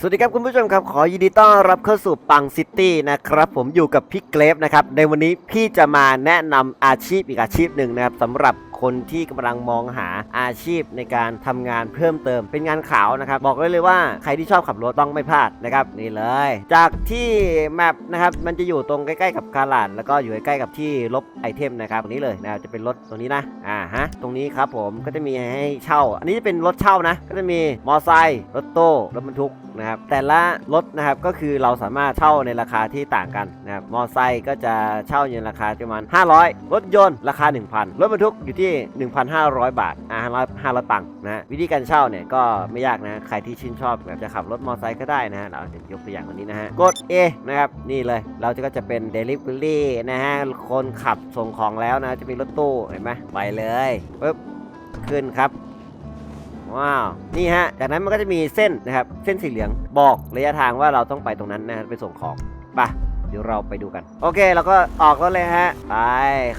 สวัสดีครับคุณผู้ชมครับ ขอยินดีต้อนรับเข้าสู่ปังซิตี้นะครับผมอยู่กับพี่เกรฟนะครับในวันนี้พี่จะมาแนะนำอาชีพอีกอาชีพหนึ่งนะครับสำหรับคนที่กำลังมองหาอาชีพในการทำงานเพิ่มเติม เป็นงานขาวนะครับบอกเลยเลยว่าใครที่ชอบขับรถต้องไม่พลาดนะครับนี่เลย จากที่แมปนะครับมันจะอยู่ตรงใกล้ๆกับกาลาดแล้วก็อยู่ใกล้ๆกับที่ลบไอเทมนะครับตรงนี้เลยนะจะเป็นรถตรงนี้นะอ่าฮะตรงนี้ครับผมก็จะมีให้เช่า อันนี้จะเป็นรถเช่านะ ก็จะมีมอไซค์รถโต้รถบรรทุกนะครับแต่ละรถนะครับก็คือเราสามารถเช่าในราคาที่ต่างกันนะครับมอไซค์ก็จะเช่าในราคาประมาณ 500 รถยนต์ราคา 1,000 รถบรรทุกอยู่ที่ 1,500 บาทอ่า500 500ปังนะฮะวิธีการเช่าเนี่ยก็ไม่ยากนะใครที่ชื่นชอบแบบจะขับรถมอไซค์ก็ได้นะฮะเราจะยกตัวอย่างวันนี้นะฮะกด A นะครับนี่เลยเราจะก็จะเป็น Delivery นะฮะคนขับส่งของแล้วนะจะมีรถตู้เห็นไหมไปเลยปึ๊บขึ้นครับ ว้าวนี่ฮะจากนั้นมันก็จะมีเส้นนะครับเส้นสีเหลืองบอกระยะทางว่าเราต้องไปตรงนั้นนะไปส่งของไปะเดี๋ยวเราไปดูกัน โอเคเราก็ออกแล้วเลยฮะ ไป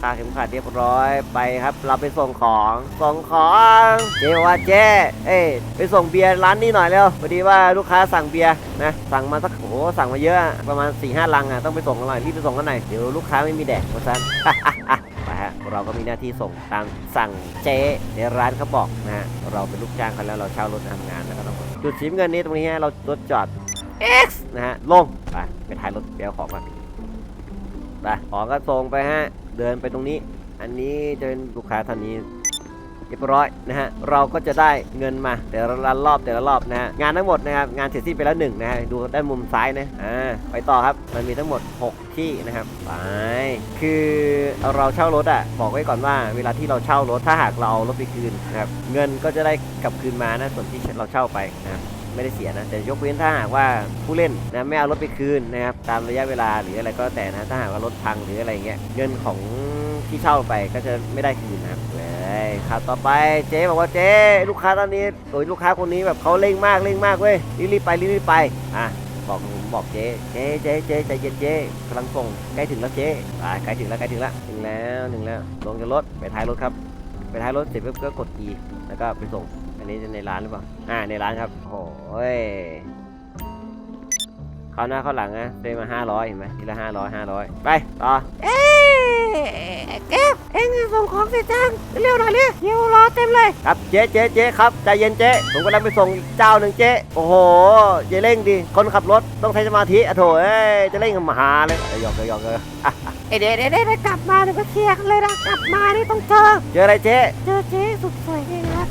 คาเข็มขัดเรียบร้อยไปครับ เราไปส่งของส่งของเจว่าเจ๊เอ้ไปส่งเบียร์ร้านนี้หน่อยเร็วพอดีว่าลูกค้าสั่งเบียร์นะสั่งมาสักโอ้สั่งมาเยอะประมาณ4ี่ห้าลังอะต้องไปส่งกันหน่อยรีบไปส่งกันหน่อยเดี๋ยวลูกค้าไม่มีแดกเพราะฉะนั้น เราก็มีหน้าที่ส่งตามสั่งเจ๊ในร้านเขาบอกนะฮะเราเป็นลูกจ้างเขาแล้วเราเช่ารถทำงานแล้วก็ต้องจุดสีน้ำเงินนี้ตรงนี้ฮะเรารถจอด X นะฮะลงไปไปถ่ายรถเบลของกันไปของก็ส่งไปฮะเดินไปตรงนี้ อันนี้จะเป็นลูกค้าท่านนี้ เรียบร้อยนะฮะเราก็จะได้เงินมาแต่ละรอบแต่ละรอบนะฮะงานทั้งหมดนะครับงานเสร็จสิ้นไปแล้วหนึ่งนะฮะดูด้านมุมซ้ายนะอ่าไปต่อครับมันมีทั้งหมด 6 ที่นะครับไปคือเราเช่ารถอะบอกไว้ก่อนว่า เวลาที่เราเช่ารถถ้าหากเราเอารถไปคืนนะครับเงินก็จะได้กลับคืนมานะส่วนที่เราเช่าไปนะครับไม่ได้เสียนะแต่ยกเว้นถ้าหากว่าผู้เล่นนะไม่เอารถไปคืนนะครับตามระยะเวลาหรืออะไรก็แต่นะถ้าหากว่ารถพังหรืออะไรเงี้ยเงินของที่เช่าไปก็จะไม่ได้คืนนะครับ ครับต่อไปเจ๊บอกว่าเจ๊ลูกค้าตอนนี้โอ้ยลูกค้าคนนี้แบบเขาเร่งมากเร่งมากเว้ยรีบๆไปรีบๆไปอะบอกบอกเจ๊เจ๊เจ๊เจ๊ใจเย็นเจ๊กำลังส่งใกล้ถึงแล้วเจ๊อ่าใกล้ถึงแล้วใกล้ถึงแล้วถึงแล้วถึงแล้วลงจากรถไปท้ายรถครับ ไปท้ายรถเสร็จปุ๊บก็กด E แล้วก็ไปส่งอันนี้จะในร้านหรือเปล่าอ่าในร้านครับโอ้ยเข้าหน้าเข้าหลังนะได้มาห้าร้อยเห็นไหมทีละห้าร้อยห้าร้อยไปต่อ เอ๊ะแก้วเอ็งส่งของเสร็จจังเร็วหน่อยเลยเดี๋ยวรอเต็มเลยครับเจ๊เจ๊เจ๊ครับใจเย็นเจ๊ผมกำลังไปส่งอีกเจ้าหนึ่งเจ๊โอ้โหอย่าเร่งดิคนขับรถต้องใช้สมาธิอะโถเอ้ยจะเร่งกับมหาเลยเอ้ยหยอกเลยหยอกเลยอะเอ้ยเดี๋ยวเดี๋ยวเดี๋ยวกลับมาเดี๋ยวก็เคลียร์กันเลยนะกลับมานี่ต้องเจอเจออะไรเจ๊เจอเจ๊สุดสวยนี่นะ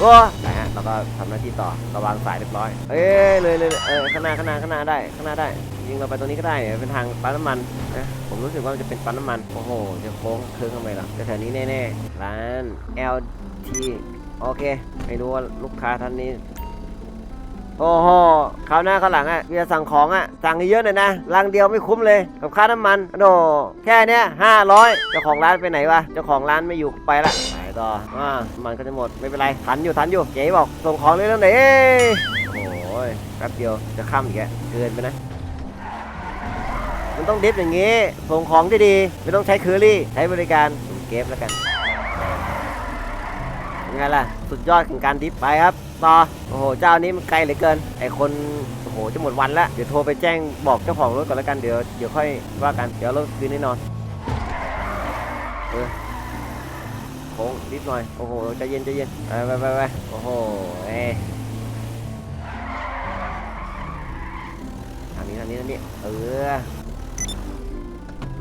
โอ้ไปฮะเราก็ทำหน้าที่ต่อเราวางสายเรียบร้อย เอ้ยเลยเลยเลยเออข้างหน้าข้างหน้าข้างหน้าได้ข้างหน้าได้ ยิงเราไปตรงนี้ก็ได้เนี่ยเป็นทางปั๊มน้ำมันนะผมรู้สึกว่ามันจะเป็นปั๊มน้ำมันโอ้โหจะโค้งเคิร์งทำไมล่ะแถวนี้แน่ๆร้าน LT โอเค ไม่รู้ว่าลูกค้าท่านนี้โอ้โหคราวหน้าคราวหลังอะเวลาสั่งของอะ สั่งเยอะหน่อยนะรังเดียวไม่คุ้มเลย กับค่าน้ำมันโดแค่เนี้ยห้าร้อยเจ้าของร้านไปไหนวะ เจ้าของร้านไม่อยู่ไปละ ไปต่ออ่าน้ำมันก็จะหมด ไม่เป็นไร ทันอยู่ ทันอยู่เจ๊บอก ส่งของเลยเรื่องไหนเอ้โอ้ยแป๊บเดียว จะค่ำอีกแล้วเกินไปนะ มันต้องดิฟอย่างงี้ ส่งของที่ดีไม่ต้องใช้เคอรี่ ใช้บริการเก็บแล้วกันยังไงล่ะ สุดยอดของการดิฟไปครับ ต่อ โอ้โห เจ้านี้มันไกลเหลือเกิน ไอคน โอ้โห จะหมดวันแล้วเดี๋ยวโทรไปแจ้งบอกเจ้าของรถก่อนแล้วกัน เดี๋ยว เดี๋ยวค่อยว่ากัน เดี๋ยวรถคืนแน่นอนเออโค้งดิฟหน่อย โอ้โห ใจเย็นใจเย็น ไปไปไปไปโอ้โห เอ้ยทางนี้ทางนี้ทางนี้ เออ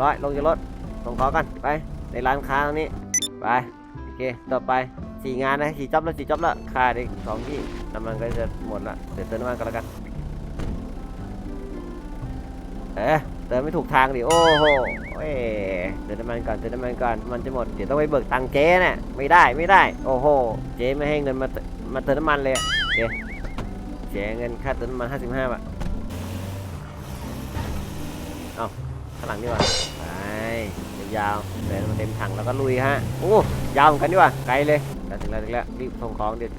ร้อยลงจากรถส่งของกันไปในร้านค้าตรงนี้ไปโอเคต่อไปสี่งานนะสี่จ็อบแล้วสี่จ็อบแล้วค่าได้สองที่น้ำมันก็จะหมดละเดี๋ยวเติมน้ำมันกันแล้วกันเอ๊ะเติมไม่ถูกทางดิโอ้โหเอ้ยเติมน้ำมันก่อนเติมน้ำมันก่อนมันจะหมดเดี๋ยวต้องไปเบิกตังเจ๊น่ะไม่ได้ไม่ได้ โอ้โหเจ๊ไม่ให้เงินมาเติมาเติมน้ำมันเลยโอเคเสียเงินค่าเติมน้ำมัน55บาทเอาข้างหลังดีกว่า ยาวเดินมาเต็มถังแล้วก็ลุยฮะโอ้ยาวเหมือนกันดีกว่าไกลเลยแต่ถึงแล้วถึงแล้วรีบส่งของเดี๋ยว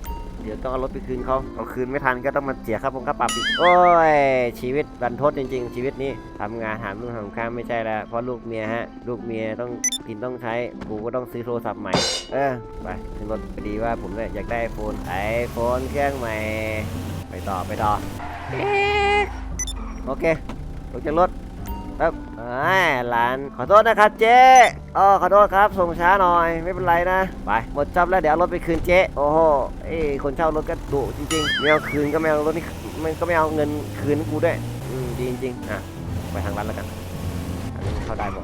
เดี๋ยวต้องเอารถไปคืนเขาเอาคืนไม่ทันก็ต้องมาเสียค่าปงค่าปรับอีกโอ้ยชีวิตรันทดจริง ๆ ชีวิตนี้ทำงานหาลูกหาข้ามไม่ใช่แล้วเพราะลูกเมียฮะ ลูกเมียต้องกินต้องใช้กูก็ต้องซื้อโทรศัพท์ใหม่ เออไปถึงรถพอดีว่าผมเนี่ยอยากได้โฟนไอโฟนเครื่องใหม่ ไปต่อไปต่อโอเคลงจากรถ แป๊บอ่าร้าน ขอโทษนะครับเจ๊อ๋อขอโทษครับส่งช้าหน่อยไม่เป็นไรนะ ไป หมดจับแล้วเดี๋ยวเอารถไปคืนเจ๊โอ้โหเอ้ยคนเช่ารถก็ดุจริงๆไม่เอาคืนก็ไม่เอารถนี่มันก็ไม่เอาเงินคืนกูด้วยอืมดีจริงๆอะไปทางร้านแล้วกันอันนี้เข้าได้บ่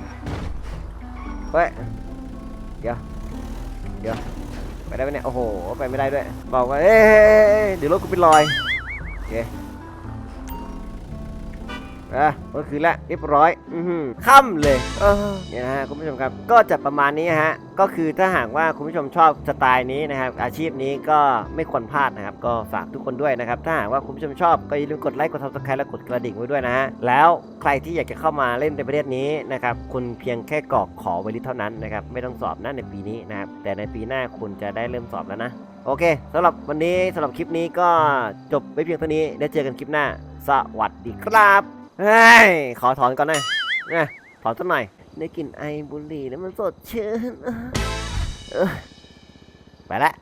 เฮ้ยเดี๋ยวเดี๋ยวไปได้ไหมเนี่ยโอ้โหไปไม่ได้ด้วยบอกว่าเอ้ยเดี๋ยวรถกูเป็นรอยโอเค อะเมื่อคืนละเรียบร้อย อือหือค่ำเลยเออเนี่ยนะฮะคุณผู้ชมครับก็จะประมาณนี้ฮะก็คือถ้าหากว่าคุณผู้ชมชอบสไตล์นี้นะครับ อาชีพนี้ก็ไม่ควรพลาดนะครับ ก็ฝากทุกคนด้วยนะครับ ถ้าหากว่าคุณผู้ชมชอบก็อย่าลืมกดไลค์กด subscribe และกดกระดิ่งไว้ด้วยนะฮะแล้วใครที่อยากจะเข้ามาเล่นในประเทศนี้นะครับคุณเพียงแค่กรอกขอไวลิสเท่านั้นนะครับไม่ต้องสอบนะในปีนี้นะครับแต่ในปีหน้าคุณจะได้เริ่มสอบแล้วนะโอเคสำหรับวันนี้สำหรับคลิปนี้ก็จบไปเพียงเท่านี้แล้วเจอกันคลิปหน้า สวัสดีครับ เฮ้ยขอถอนก่อนหน่อยนะถอนสักหน่อยได้กลิ่นไอบุหรี่แล้วมันสดชื่นเออไปละ